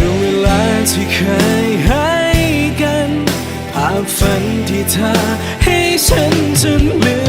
ช่วงเวลาที่เคยให้กัน ภาพฝันที่เธอให้ฉันจนลืม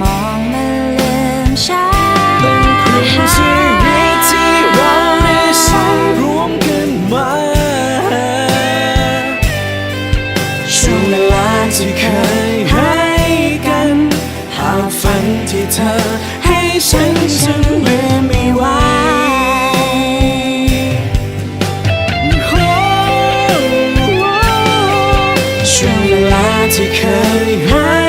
มองมันลืมชาเป็นครึ่งชีวิตที่เราได้ใช้ร่วมกันมาช่วงเวลาที่เคยให้กันภาพฝันที่เธอให้ฉันฉันลืมไม่ไหวช่วงเวลาที่เคยให้